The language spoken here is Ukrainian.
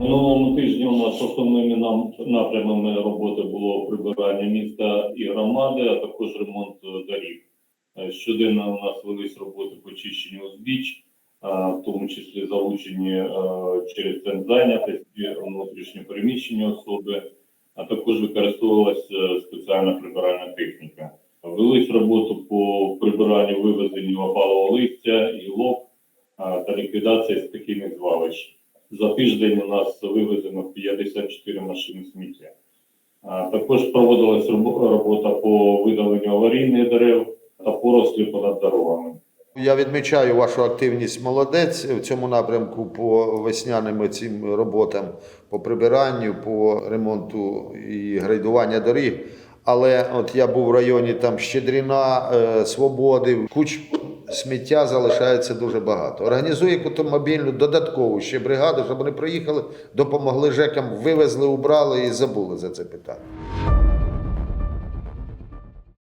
Минулому тижні у нас основними напрямами роботи було прибирання міста і громади, а також ремонт е, доріг. Е, Щоденно у нас велись роботи по чищенню узбіч, в тому числі залучені е, через центр зайнятості, внутрішньо переміщені особи, а також використовувалася спеціальна прибиральна техніка. Велись роботу по прибиранню вивезенню опалого листя, гілок а, та ліквідації стихійних звалищ. За тиждень у нас вивезено 54 машини сміття. Також проводилась робота по видаленню аварійних дерев та порослі понад дорогами. Я відмічаю вашу активність молодець в цьому напрямку по весняним цим роботам, по прибиранню, по ремонту і грейдування доріг. Але от я був в районі там Щедріна, е, Свободи, куч сміття залишається дуже багато. Організує мобільну додаткову ще бригаду, щоб вони приїхали, допомогли ЖЕКам, вивезли, убрали і забули за це питання.